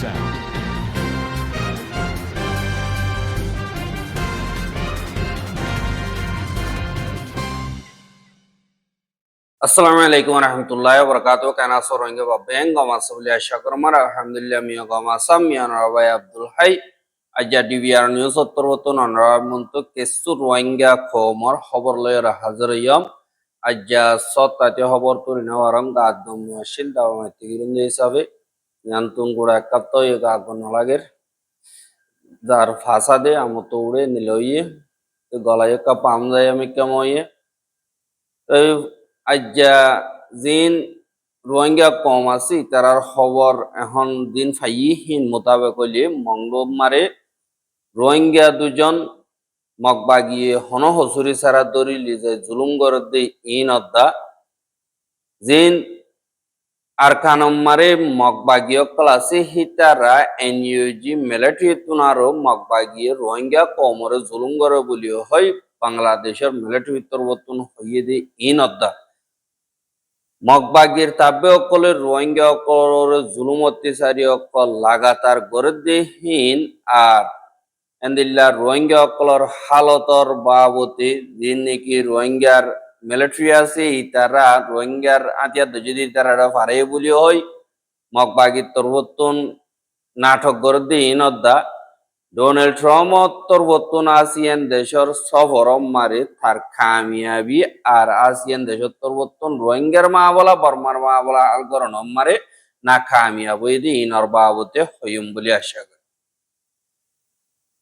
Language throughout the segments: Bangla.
sound. আসসালামু আলাইকুম রহমতুল্লাহ বরকাত কেন আছো রোহিঙ্গা বা বেং গমাসবলি আশা করমার আলহামদুলিল্লাহ মিয়া গমাসাম মিয়া নরবাই আব্দুল হাই আজ্জা ডিবিআর নিউজ উত্তরবতন অনরামন্ত কেসু রোহিঙ্গা খবর খবর লয়ের হাজার ইয়ম আজ্জা সত তাতে খবর তুলি নেওয়ারম গাদম মুশিল দাওয়ামাতি গিরুন হিসাবে ইয়ান্তুন গুড়া একাত্ত ইয়ে আগুন যার ফাঁসা দে আমতো উড়ে নিলইয়ে গলায় কা পাম যায় আমি কেমইয়ে। এই আজ্জা জিন রোহিঙ্গা কম আছি, তারার খবর এখন দিন ফাই হিন মোতাবেক হইলে মঙ্গলবারে রোহিঙ্গা দুজন মগবাগিয়ে হন হসুরি সারা দরি যে জুলুম গরদে ইন অদ্দা। জিন কানম্মারে মগবাগীয় ক্লাসে হিতারা এনইউজি, মিলিটারি তুনারো, মগবাগিয়ে রোহিঙ্গা কমরে গর বলিও হয় বাংলাদেশের মিলিটারি তরবতন হইয়ে দে ইন অদ্দা। মগবাগির তাব্বে অকলের রোহিঙ্গা জুলুম অত্যাচারী অকল লাগাতার গরদেহীন আর এন্দিল্লা রোহিঙ্গা অকলর হালতর বাবতে যিন নাকি রোহিঙ্গার মিলিটারি আছে তারা রোহিঙ্গার আতিয়া যদি তারা পারে বলি হয়, মগবাগির তরবতন নাটক গরদেহীন অদ্দা ডোনাল্ড ট্রাম্প উত্তরবর্তন আসিয়ান দেশের সফর মারে তার কামিয়াবি আর আসিয়ান দেশের উত্তরবর্তন রোহিঙ্গার মা বলা বর্মার মা বলা আলগরণ মারে না কামিয়াব এদি ইনর বাবতে হইম বলে আশা করি।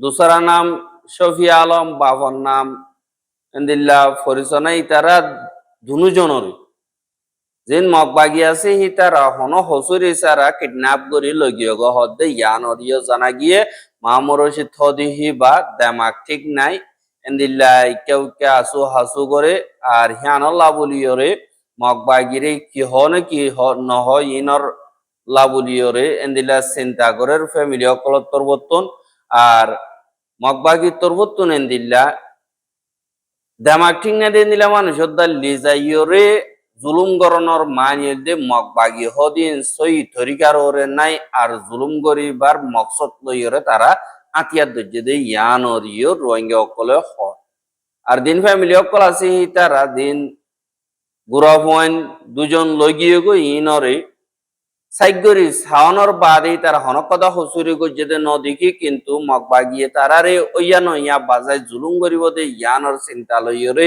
দুসরা নাম শফিয়া আলম বাবর নাম এন্দিল্লা ফরিসনা ইতারা দুজনের যেন মগবাগি আছে, হি তারা হন হসুর ইসারা কিডন্যাপ করি লগিয়ে হদ্দে ইয়ানরিয় জানা গিয়ে মামরসি থদিহি বা দেমাক ঠিক নাই। এন্দিল্লা কেউ কে আসু হাসু করে আর হিয়ান লাবুলিয়রে মগবাগিরে কি হন কি নহ ইনর লাবুলিয়রে এন্দিল্লা চিন্তা করে ফ্যামিলি অকল তরবর্তন আর মগবাগি তরবর্তন এন্দিল্লা দেমাক ঠিক না দিয়ে দিলা লিজাইয়রে জুলুম গরণর মানিয়ে দে মগবাগি হদিন সই ওরে নাই আর জুলুম গরিবার মকসদ লইরে তারা আতিয়ার দর্জে দে ইয়ানর ইয় রোহিঙ্গা অকলে হ। আর দিন ফ্যামিলি অকল আছে তারা দিন গুড়া পয়েন্ট দুজন লগিয়ে গো ইনরে সাইগরি সাওনর বাদে তারা হনকদা হসুরি গো ন দেখি কিন্তু মগবাগিয়ে তারারে ওইয়া নইয়া বাজায় জুলুম গরিব দে ইয়ানর চিন্তা লইরে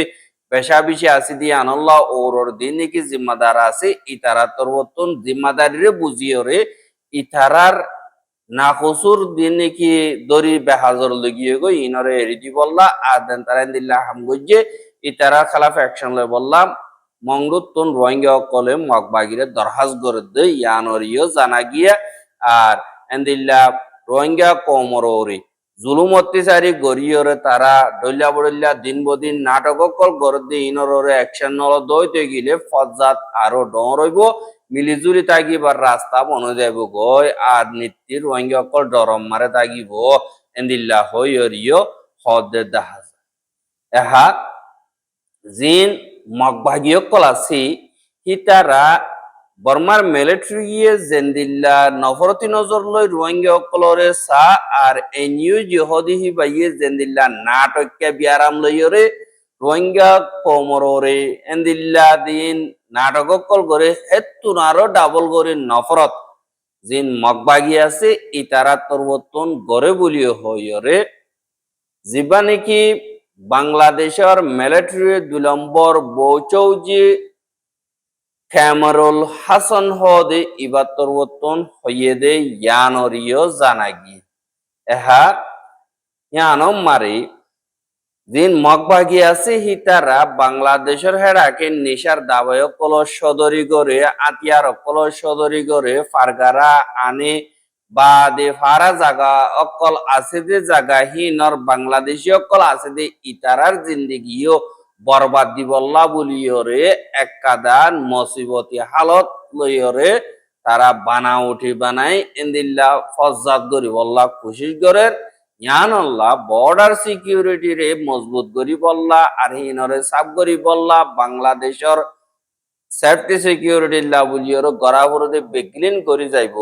পেশা বিষে আসি দিয়ে আনল্লাহ ওর দিন নাকি জিম্মাদার আছে ইতারা তরবতন জিম্মাদারিরে বুঝিয়ে রে ইতারার না কসুর দিন নাকি দরি বেহাজর লগিয়ে গো ইনরে এরি দি বললা আর দেন তারা দিল্লা হাম গজ্জে ইতারা খালাফ অ্যাকশন লয় বললাম মংরুত্তন রোহিঙ্গা কলে মগবাগিরে দরহাজ করে দে ইয়ানরিও জানা গিয়া, আর এন্দিল্লা রোহিঙ্গা কমররে জুলুম অত্যাচারী গরিয়রে তারা ডল্লা বডল্লা দিন বদিন নাটক কল গরদে ইনররে অ্যাকশন নল দইতে গিলে ফজাত আরও ডর রইব, মিলিজুলি তাগিবার রাস্তা বন যাইব গয় আর নিত্যি রোহিঙ্গা কল ডরম মারে তাগিব, এন্দিল্লা হইয়রিও হদে দাহাজ। এহা জিন মগভাগীয় কলাসি হিতারা বর্মার মিলিটারি জেন্দিল্লা নফরতি রোহিঙ্গা অকলরে সা আর এনিউ জিহদি হি বাইয়ে জেন্দিল্লা নাটককে বিয়ারাম লইরে রোহিঙ্গা কোমররে এন্দিল্লা দিন নাটক অকল করে হেতু নারো ডাবল করে নফরত জিন মগবাগি আছে ইতারা তরবতন গড়ে বলিও হইরে যিবা নাকি বাংলাদেশের মিলিটারি দুই নম্বর বৌচৌজি ক্যামারুল হাসান হদে ইবাতর বতন হইয়ে দে ইয়ানরিও জানাগি। এহা ইয়ানম মারি। দিন মগবাগি আছে হিতারা বাংলাদেশের হেরাকে নিশার দাবায় কল সদরি করে, আতিয়ার কল সদরি করে, ফারগারা আনে বা দে ফারা জাগা, অকল আছে যে জাগা হিনর বাংলাদেশি অকল আছে যে ইতারার জিন্দিগিও বরবাদ দিবল্লা বলিয়রে একাদান মসিবতি হালত লইয়রে তারা বানা উঠি বানাই এন্দিল্লা ফজ্জাত করি বল্লা খুশি করে ইয়ান আল্লাহ বর্ডার সিকিউরিটি রে মজবুত করি বল্লা আর হিনরে সাব করি বল্লা বাংলাদেশর সেফটি সিকিউরিটি লাবুলিয়র গড়াবরদে বেগলিন করে যাইব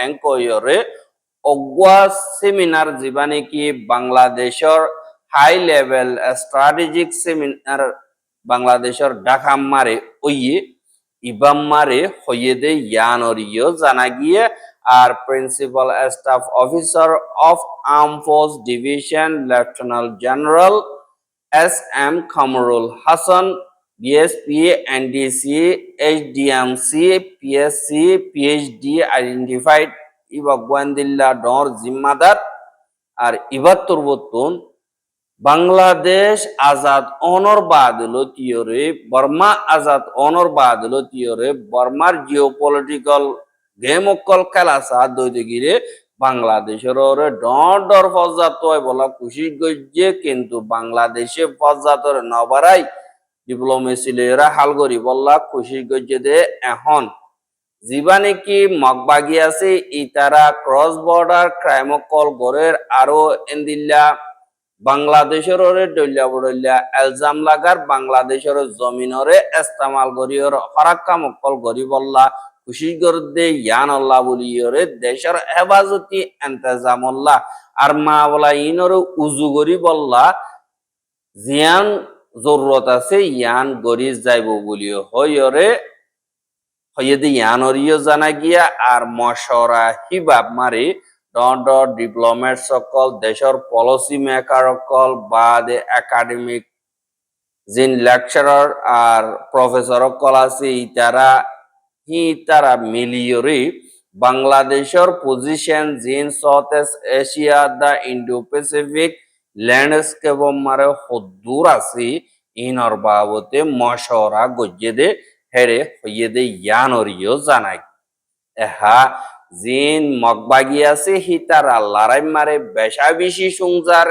এঙ্কয়রে অগুয়া সেমিনার যিবা নেকি বাংলাদেশৰ হাই লেভেল স্ট্র্যাটেজিক সেমিনার বাংলাদেশৰ ঢাকা মারে ওইয়ে ইবাম মারে হইয়ে দে ইয়ানরিও জানা গিয়ে আর principal staff officer of arm force division lieutenant general S M Kamrul Hasan BSP NDC HDMC PSC PhD identified ইবা গোয়েন্দিল্লা ডর জিম্মাদার আর ইবার তুরবতুন বাংলাদেশ আজাদ অনর বাদলো তিয়রে বর্মা আজাদ অনর বাদলো তিয়রে বর্মার জিও পলিটিক্যাল গেম অকল খেলা সা দৈদগিরে বাংলাদেশের ডর ডর হয় বলা খুশি গজ্জে, কিন্তু বাংলাদেশে ফজাতর নবারাই ডিপ্লোমেসি লেরা হাল করি বললা খুশি গজ্জে দে এখন যিবা নেকি মগবাগি আছে ইতারা ক্রস বর্ডার ক্রাইম কল গড়ের আরও এন্দিল্লা বাংলাদেশের ওরে ডল্লা বডল্লা এলজাম লাগার বাংলাদেশের জমিনরে ইস্তেমাল বল্লা খুশি দেশের হেফাজতি আর মা বলা ইনর উজু গরি বল্লা জিয়ান জরুরত আছে, ইয়ান গরি যাইব বলিও হইরে হইয়ে ইয়ানরিও জানা গিয়া আর মশরা হিবাব মারি ডট ডিপ্লোমেট সকল দেশের পলিসি মেকার সকল বা একাডেমিক যিন লেকচারার আর প্রফেসর সকল আছে ইতারা হি তারা মিলিয়রি বাংলাদেশের পজিশন জিন সাউথ এশিয়া দা ইন্ডো প্যাসিফিক হেরে হইয়ে দে ইয়ানরিও জানাই এহা জিন মগবাগি আছে হিতার মারে বেশা বেশি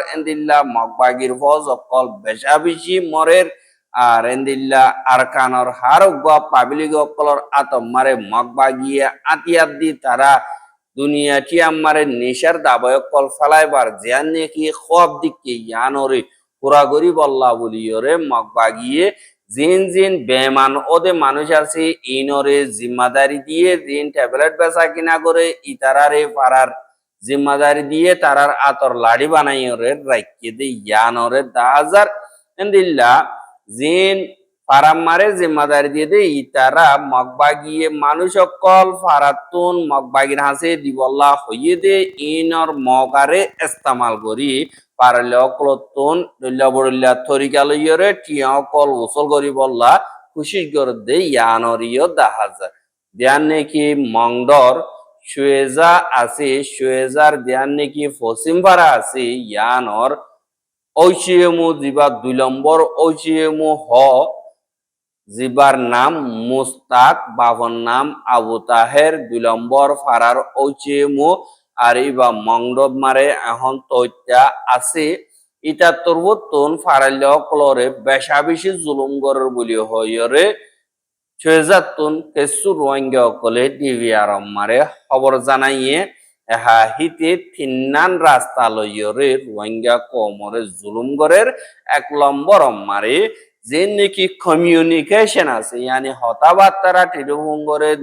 এন্দিল্লা মগবাগির ফজ অকল বেশা বেশি মরের আর এন্দিল্লা আরকানর হার গা পাবলিক অকলর আতম মারে মগবাগিয়ে আতিয়াত দি তারা দুনিয়া টিয়াম মারে নেশার দাবয় কল ফেলাইবার জিয়ান নেকি খব দিকে ইয়ানরে পুরাগরি বল্লা বলিয়রে মগবাগিয়ে জিন জিন বেমান ওদে মানুষ আছে ইনরে জিম্মাদারি দিয়ে জিন ট্যাবলেট বেচা কিনা করে ইতারারে পারার জিম্মাদারি দিয়ে তারার আতর লাড়ি বানাই ওরে রাখিয়ে দে ইয়ানরে দা হাজার এন্দিল্লা জিন ফারাম্মারে জিম্মাদারি দিয়ে দে ইতারা মগবাগিয়ে মানুষ অকল ফারাতুন মগবাগির হাসে দিবল্লা হইয়ে দে ইনর মগারে ইস্তেমাল করি। পারলে অকলতুন দল্লা তরিকা লইয়রে টিয়া অকল উসল করি বললা, খুশি করে দে ইয়ানরিও দাহাজা। দিয়ান নাকি মংডর, সুয়েজা আছে সুয়েজার দিয়ান নাকি ফসিমপাড়া আছে ইয়ানর ঐচিএমু জিবা দুই নম্বর ঐচিএমু হ জিবার নাম মুস্তাক, বাবর নাম আবু তাহের দুই নম্বর ফারার ঐচিএমু আর ইবা মংডব মারে এখন তৈত্যা আছে। ইটা তরবতন ফারাল্য কলরে বেশা বেশি জুলুম গরের বলি হইরে ছয়জাতুন কেসু রোহিঙ্গা অকলে ডিভি আরম মারে। খবর জানাইয়ে এহা হিতে থিন্নান রাস্তা লইয়রে রোহিঙ্গা কমরে জুলুম গরের এক নম্বর মারে। যে নাকি কমিউনিকেশন আছে? ইয়ানি হতাবার্তারা টেলিফোন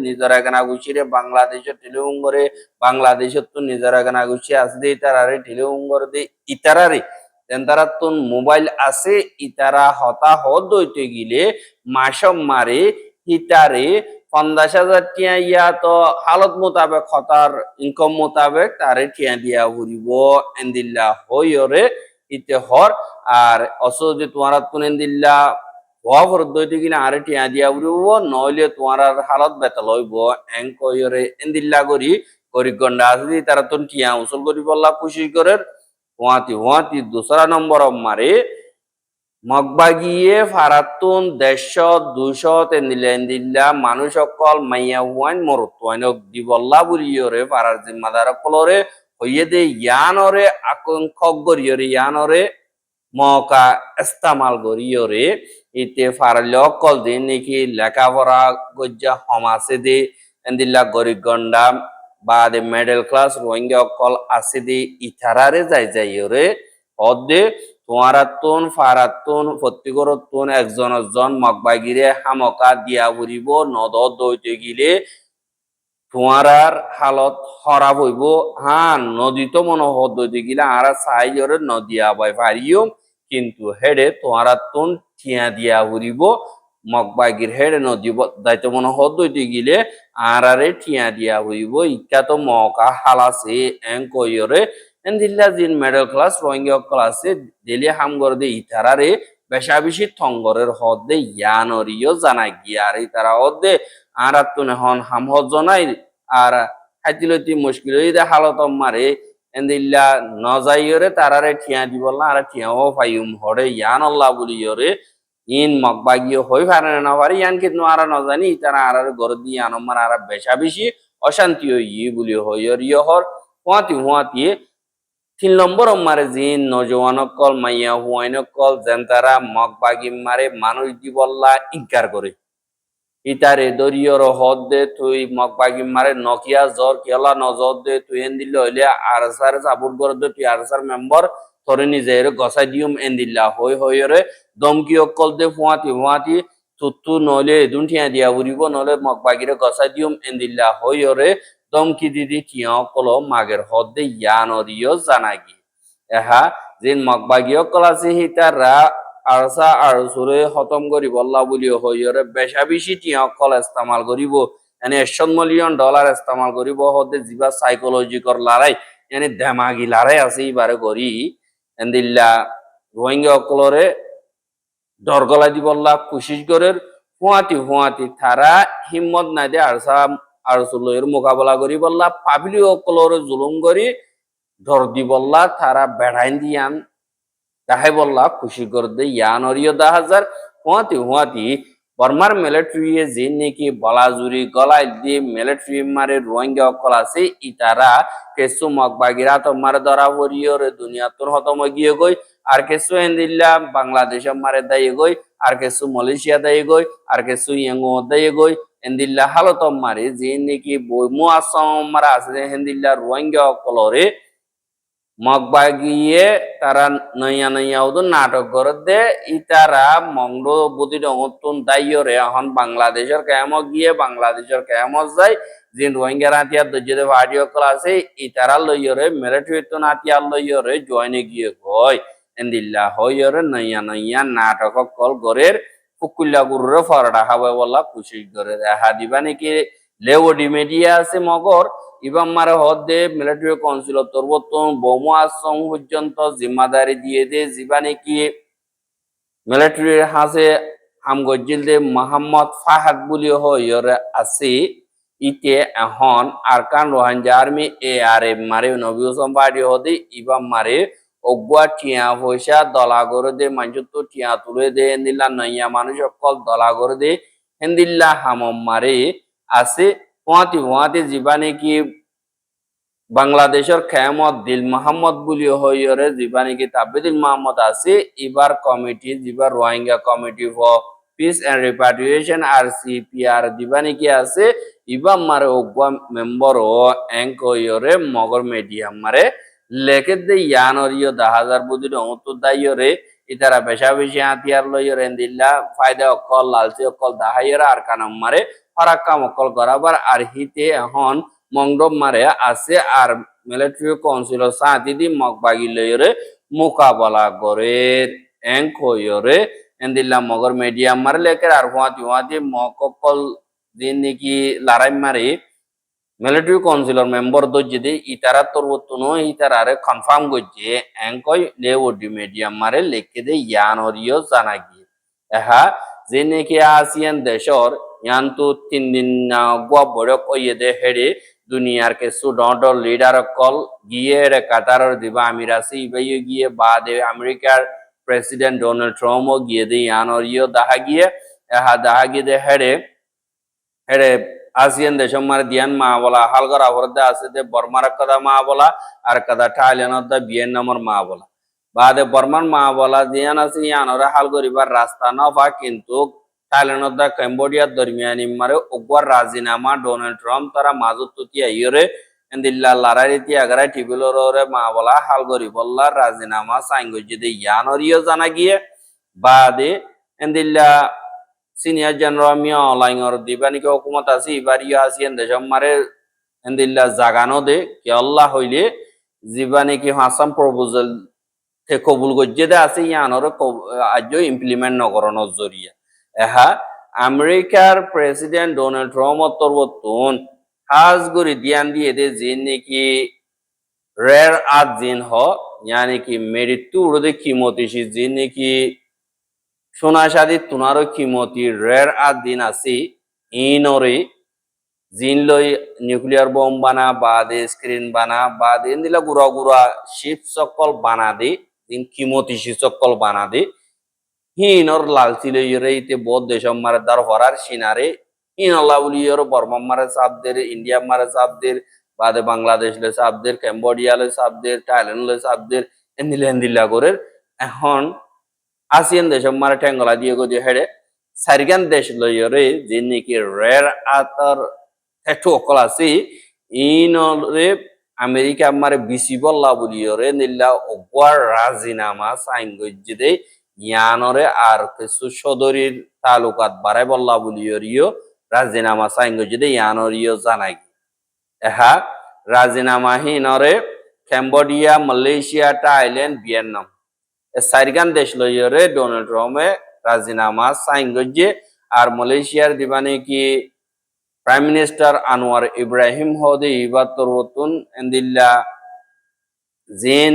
নিজের এখানে গুছিয়ে বাংলাদেশের টেলিফোন করে বাংলাদেশের তো নিজের এখানে গুছিয়ে আছে দিয়ে ইতারারে। টেলিফোন করে দিয়ে ইতারারে তারা তো মোবাইল আছে, ইতারা হতা হদ দইতে গিলে মাসম মারে ইতারে পঞ্চাশ হাজার টিয়া ইয়া তো হালত মোতাবেক, হতার ইনকম মোতাবেক তারে টিয়া দিয়া ঘুরিব, এন্দিল্লা হইরে ইতে হর। আর অস যে তোমার তুনেন দিল্লা হওয়া ফরত দইতে কিনা আরে টিয়া দিয়া উড়িব, নইলে তোমার হালত বেতাল হইব এং কইরে এন্দিল্লা করি করিগন্ডা আছে তারা তো টিয়া উসল করি বললা খুশি করে ওয়াতি ওয়াতি দোসরা নম্বর মারে মগবাগিয়ে ফারাতুন দেশ দুশ তেন্দিলেন দিল্লা, মানুষ অকল মাইয়া হুয়াইন মরুত্বাইন দিবল্লা বুলিয়রে ফারার জিম্মাদার কলরে হইয়ে দে ইয়ানরে আকাঙ্ক্ষক গরিয়রে ইয়ানরে। মকা ইস্তামাল গরিয়রে, ইতে ফারাল অকল দিন নাকি লেখাপড়া গজ্জা হমাসে দে, এন্দিল্লা গরিব গন্ডা বা দে মিডল ক্লাস রোহিঙ্গা অকল আছে দে, ইথারারে যাই যাইয়রে অদে তোমারাতুন ফারাতুন প্রত্যেকরতুন একজন একজন মগবাগিরে হামকা দিয়া বুড়িব নদ দইতে গিলে তোমারার হালত খারাপ হইব হা, নদী তো মনে হদ দইতে গিলে, আরা সাইজরে নদী আবাই পারিও কিন্তু হেডে তোমারাতুন ঠিয়া দিয়া বুড়িব মগবাগির হেডে নদী দায়িত্ব মনে হদ দইতে গিলে আরারে ঠিয়া দিয়া হইব ইকা তো মকা হালাসে এং কইরে এন্দিল্লা জিন মিডল ক্লাস, রোহিঙ্গা ক্লাসে দিলি হামগরদে ইতারারে বেশা বেশি থঙ্গরের হদে ইয়ানরিও জানা গিয়ার ইতারা হদে। আর তুনে হন হাম হদ জনাই আর খাইতিলতি মুশকিল দে হালত মারে। এন্দিল্লা নজাইয়রে তারারে ঠিয়া দিবল না, আর ঠিয়াও ফাইম হরে। ইয়ান আল্লাহ বলিয়রে ইন মগবাগিও হই পারে না পারে, ইয়ান কিন্তু আর নজানি তারা আর গর দিয়ে আনমার আর বেশা বেশি, অশান্তি হই বলি হইয়র ইয়হর হুয়াতি হুয়াতি, তিন নম্বর মারে জিন, নজওয়ান কল মাইয়া হুয়াইন কল যেন তারা মগ বাগি মারে মানুষ দিবল্লা ইনকার করে। ইতারে দরিয়র হদ দে তুই মগ বাগি মারে নকিয়া জ্বর কেলা নজর দে তুই এন দিলে হইলে আর সার সাপোর্ট করে দে, তুই আর সার মেম্বার তোরে নিজের গসাই দিউম এন দিল্লা হই হইরে দমকি অকল দে ফুয়াতি ফুয়াতি তুতু নলে এদুন ঠিয়া দিয়া উড়িব নলে মগ বাগিরে গসাই দিউম এন দিল্লা হইরে দমকি দিদি ঠিয়া অকল মাগের হদ দে ইয়ানরিও জানাগি। এহা, যেন মগবাগীয় কলাছে হিতারা আরসা আরসুরে খতম করিব, আল্লাহ বুলি হইরে বেশা বেশি টিয়া কল ইস্তেমাল করিব। এনে একশো মিলিয়ন ডলার ইস্তেমাল করিব, হতে যিবা সাইকোলজিকর লড়াই এনে ধেমাগি লড়াই আছে ইবারে করি এন্দিল্লা রোহিঙ্গা অকলরে ডরগলা দিবল্লা কুশিস করে হুয়াতি হুয়াতি তারা হিম্মত নাই দে আরসা আর আরসুলের মোকাবেলা করি বললা পাবলি অকলরে জুলুম করি ধর দি বললা তারা বেড়াইন দিয়ান। তাহাই বললা, খুশি করে দে হাজার হুয়াতি হুয়াতি। বর্মার মিলিটারি যে নাকি বলাজুরি গলায় দিয়ে মিলিটারি মারে রোহিঙ্গা অকল আছে, ইতারা কেসু মগবাগিরা তোমার ধরা হরিয়র দুনিয়া তোর হতম গিয়ে গই। আর কেসু এন্দিল্লা বাংলাদেশ মারে দায়ী গই, আর কেসু মালয়েশিয়া দায়ী গই, আর কেসু ইয়ঙ্গো দায়ী গই। এন্দিল্লা হালত মারে যে নাকি বইমু আসাম মারা আছে হেন্দিল্লা রোহিঙ্গা অকলরে মগবাগিয়ে তারা নইয়া নইয়া উদু নাটক করে দে, ইতারা মংড বুদ্ধি ডঙ্গতুন দাইয়রে এখন বাংলাদেশের কেমত গিয়ে বাংলাদেশের কেমত যায়। যে রোহিঙ্গা হাতিয়ার দজ্জে ভাড়িও আছে, ইতারা লইয়রে মিলিটারি হাতিয়ার লইয়রে জয়নে গিয়ে কয়। এন্দিল্লা হইয়রে নইয়া নইয়া নাটক কল গরের ফুকুল্লা গুরুরে ফরডা খাবে বলা খুশি করে দেখা দিবা নাকি লেও ডিমেডিয়া আছে মগর ইবাম মারে হদে মিলিটারি কাউন্সিল তরবতন বোমা আশ্রম পর্যন্ত জিম্মাদারি দিয়ে দে যিবা নাকি মিলিটারির হাসে হামগজিল দে মোহাম্মদ ফাহাদ বুলি হইরে আছে ইতে এখন আরকান রোহাঞ্জা আর্মি এ আর এ মারে নবী হোসেন বাড়ি হদে ইবাম মারে অগুয়া টিয়া পয়সা দলা করে দে মানুষ তো টিয়া তুলে দে হেন্দিল্লা নইয়া মানুষ সকল দলা করে দে হেন্দিল্লা হামম মারে আছে পোয়াতি পোয়াতি যিবা নাকি বাংলাদেশের খেয়ামত দিল মোহাম্মদ বুলি হইরে যিবা নাকি তাবিদিল মোহাম্মদ আছে এবার কমিটি যিবা Rohingya committee for peace and repatriation R CPR দিবা নাকি আছে ইবাম মারে ওগুয়া মেম্বার ও এঙ্ক হইরে মগর মিডিয়াম মারে লেখে দে ইয়ানরিয় দা হাজার বুদ্ধি অমত দাইয়রে ইতারা বেশা বেশি হাতিয়ার লইয়র এন্দিল্লা ফায়দা অকল, লালচি অকল দাহাইয়রা আর কানাম মারে ফারাক্কাম মকল গরাবার আর হিতে এখন মংডব মারে আছে আর মিলিটারি কাউন্সিলর সাথী দি মগবাগি লইরে মোকাবেলা করে এঙ্ক হইরে এন্দিল্লা মগর মিডিয়াম মারে লেকের আর হুয়াতি হুয়াতি মককল দিন নাকি লড়াই মারে মিলিটারি কাউন্সিলর মেম্বার দজ্জে ইতারা তরবতনো ইতারারে কনফার্ম করছে এঙ্কই লেওডি মিডিয়াম মারে লেখে দে ইয়ানরিও জানা গিয়ে এহা যে নাকি আসিয়ান দেশর ইয়ান্তু তিন দিন গুয়া বড় কইয়ে দে হেড়ে দুনিয়ার কে সুডট লিডার কল গিয়ে কাতারর দিবা আমিরাসি ইবাইয়ে গিয়ে বাদে আমেরিকার প্রেসিডেন্ট ডোনাল্ড ট্রাম্প গিয়ে দে ইয়ানরিও দাহা গিয়ে এহা দাহা গিয়ে দে হেডে হেডে আসিয়ান দেশম মারে দিয়ান মা বলা হালগর আবরদে আছে দে বর্মার কথা মা বলা আর কথা থাইল্যান্ড দা ভিয়েতনামর মা বলা। বাদে বর্মার মা বলা, দিয়ান আছে ইয়ানরে হাল করিবার রাস্তা না কিন্তু থাইল্যান্ড কম্বোডিয়ার দরমিয়ানি মারে ওগবার রাজিনামা ডোনাল্ড ট্রাম্প তারা মাজত তুতি আইয়রে এন্দিল্লা লারারিতি আগারাই টিবিলরে মা বলা হাল করি বললা রাজিনামা সাইঙ্গজি দে ইয়ানরিও জানা গিয়ে বাদে এন্দিল্লা সিনিয়র জেনারেল মিয়া অনলাইনর দিবানিকে হুকুমত আছে ইয়া আসিয়েন দেশম মারে এন্দিল্লা জাগানো দে কি আল্লাহ হইলে জীবানি কি হাসাম প্রপোজাল তে কবুল গজ্জে দে আছে ইয়ানর আজ ইমপ্লিমেন্ট নকরণর জরিয়া এহা আমেরিকার প্রেসিডেন্ট ডোনাল্ড ট্রাম্পর তরবতুন হাজ গরি দিয়ান দিয়ে দে যে নাকি রেয়ার আত জিন হ ইয়ানি কি মৃত্যু উড়দে কিমতিসি যে নাকি সোনা সাদি তোনারও কিমতি রেয়ার আত দিন আসি। ইনরে জিন লই নিউক্লিয়ার বম বানা বা দে স্ক্রিন বানা বা দিন দিলা গুড়া গুড়া শিপ সকল বানা দে দিন কিমতিসি সকল বানা দে। দার হরার সিনারে। হিন আল্লাহ বলি ইয়র বর্মা মারে সাবদের, ইন্ডিয়া মারে সাবদের, বাদে সাবদের সাবদের সাবদের করে এখন আসিয়ান দেশ মারে ঠেঙ্গলা দিয়ে গো দিয়ে হেডে সারিগান দেশ লইরে যে নাকি রের আতর একটু অকল আছে ইনরে আমেরিকা মারে বিসি বল্লা বলিয়রে নিল্লা অগোয়ার রাজিনামা সাইন গজ্জি দে ইয়ানরে আর কিছু সদরির তালুকাত বাড়াই বল্লা বলিয়রিও রাজিনামা সাইন গজ্জি দে ইয়ানরিও জানাই। এহা রাজিনামা হিনরে ক্যাম্বোডিয়া মালয়েশিয়া, থাইল্যান্ড, ভিয়েতনাম। সাইরগান দেশ লইরে ডোনাল্ড ট্রাম্পে রাজিনামা সাইন গজ্জে আর মালয়েশিয়ার দিবানে কি প্রাইম মিনিস্টার আনোয়ার ইব্রাহিম হদে ইবার তরবতুন এন্দিল্লা জিন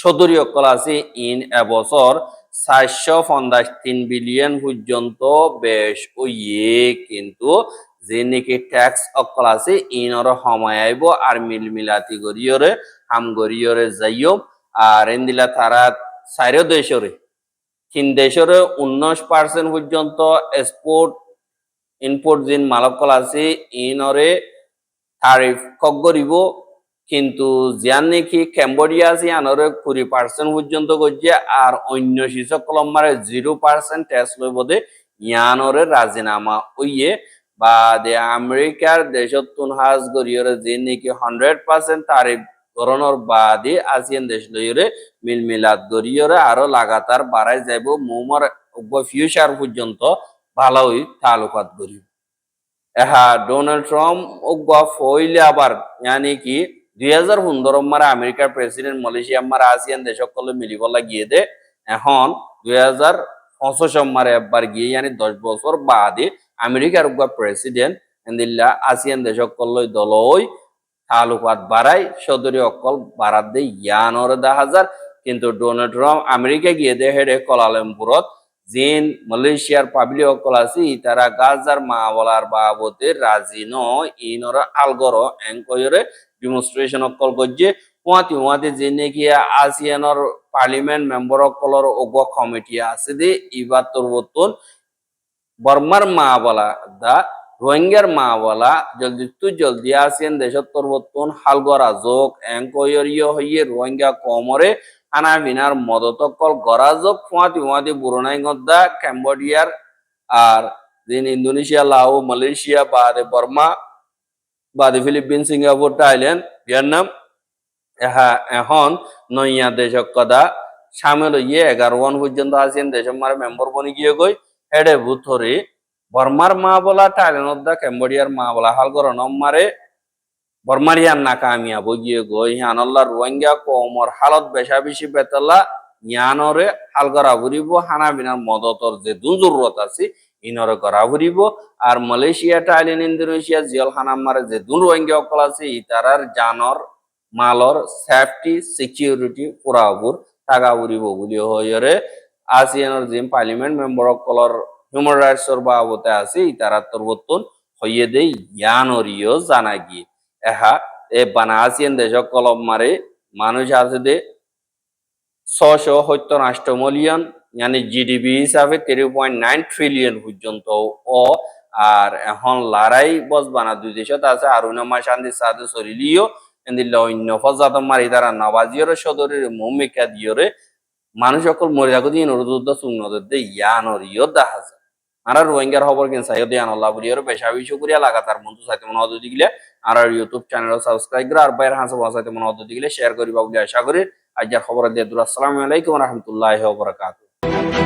সদরীয় কলাসি ইন এবছর চারশো পঞ্চাশ তিন বিলিয়ন পর্যন্ত বেশ ওইয়ে কিন্তু যে নাকি ট্যাক্স অকল আছে ইনর সময় আইব আর মিল মিলাতি গরিয়রে হাম গরিয়রে যাইও আর এন্দিলা তারা চাইরো দেশরে তিন দেশরে উনিশ পার্সেন্ট পর্যন্ত এক্সপোর্ট ইনপুট জিন মালকল আছে ইনরে তারিফ কক করিব কিন্তু জিয়ান নাকি ক্যাম্বোডিয়া আছে আনরে কুড়ি পার্সেন্ট পর্যন্ত করছে আর অন্য শিশক কলম্বারে জিরো পার্সেন্ট ট্যাক্স লইব দে ইয়ানরে রাজিনামা ওইয়ে বা দে আমেরিকার দেশতুন হাজ গরিয়রে যে নাকি হান্ড্রেড পার্সেন্ট তারিফ করণর বাদে আসিয়ান দেশ লইরে মিল মিলাদ গরিয়রে আরও লাগাতার বাড়াই যাইব মোমর ফিউচার পর্যন্ত ভালোই তালুকাত করি এহা ডোনাল্ড ট্রাম্প ফইলে আবার ইয়ানি কি দুই হাজার পনেরো মারে আমেরিকার প্রেসিডেন্ট মালয়েশিয়া মারে আসিয়ান দেশ সকলে মিলিবলা গিয়ে দে, এখন দুই হাজার পঁচিশ মারে একবার গিয়ে ইয়ানি দশ বছর বাদে আমেরিকার প্রেসিডেন্ট এন্দিল্লা আসিয়ান দেশ সকল দলই তালুকাত বাড়াই, সদরি অকল বাড়াত দে, ইয়ানরে দা হাজার। কিন্তু ডোনাল্ড ট্রাম্প আমেরিকা গিয়ে দে, হেডে কলালামপুরত জিন, মালয়েশিয়ার পাবলিক অকল আছে তারা গাজার মা বলার বাবতে রাজি ন ইনর আলগর এঙ্কয়রে ডেমনস্ট্রেশন অকল গজ্জে পুয়াতি পুয়াতি যে নাকি আসিয়ানর পার্লিমেন্ট মেম্বার অকলর অগ কমিটি আছে দে। ইবার তোর বর্তন বর্মার মা বলা দা, রোহিঙ্গার মা বলা জলদি তু জলদি আসিয়ান দেশত তোর বর্তন হালগরা যোগ এঙ্কয়রিয় হইয়ে রোহিঙ্গা কমরে আনা বিনার মদতকল গরাজক ফুয়াতি ফুয়াতি বুরনাই গদ্দা, ক্যাম্বোডিয়ার আর দিন ইন্দোনেশিয়া লাও মালয়েশিয়া, বাদে বর্মা বাদে ফিলিপিন, সিঙ্গাপুর, থাইল্যান্ড, ভিয়েতনাম, এহা এখন নইয়া দেশক কদা সামিল ইয়ে এগারো ওয়ান পর্যন্ত আসিয়ান দেশের মেম্বার বনি গিয়ে গই হেডে ভূতরে বর্মার মা বলা, থাইল্যান্ড দা ক্যাম্বোডিয়ার মা বলা, হাল গরন মারে। বর্মারিয়ান না কামিয়াব গিয়ে গই হিয়ানল্লা রোহিঙ্গা কমর হালত বেশা বেশি বেতলা। ইয়ানরে হাল করা ফুরিব হানা বিনার মদতর যে দুন জরুরত আছে ইনরে করা ফুরিব আর মালয়েশিয়া থাইল্যান্ড ইন্দোনেশিয়া জিয়ল হানাম মারে যে দুন রোহিঙ্গা অকল আছে ইতারার জানর মালর সেফটি সিকিউরিটি পুরাপুর টাকা ফুরিব বুলি হইরে আসিয়ানর জিম পার্লিমেন্ট মেম্বার অকলর হিউম্যান রাইটসর বাবতে আছে ইতারা তরবতন হইয়ে দেই ইয়ানরিও জানা গিয়ে। এহা, এ বানা আসিয়ান দেশ কলম মারে মানুষ আছে দে ছশ সত্তর আষ্ট মিলিয়ন মানে জিডিপি হিসাবে থ্রি পয়েন্ট নাইন ট্রিলিয়ন পর্যন্ত ও আর এখন লড়াই বসবানা দুই দেশত আছে আর মাস আন্দি সাদে সরিলিও অন্য ফজাত মারি তারা নবাজিয়রে সদরের মমিকা দিয়রে মানুষ সকল মরে থাকো দিন যুদ্ধ সুন্নদে ইয়ানর ইয় দেখা যায় আর রোহিঙ্গার খবর কিন সাইয় দিয়ান আল্লাহ বুলিয়র পেশা বিষয় করিয়া লাগাতার মন্তু সাথে মনে হতে দিলে আর ইউটিউব চ্যানেল সাবস্ক্রাইব করে আর বাইরে হাসে বসাইতে মনে হতে দিলে শেয়ার করিবা বলে আশা করি আজকের খবর দিয়ে আসসালামু আলাইকুম রহমতুল্লাহ বরকাত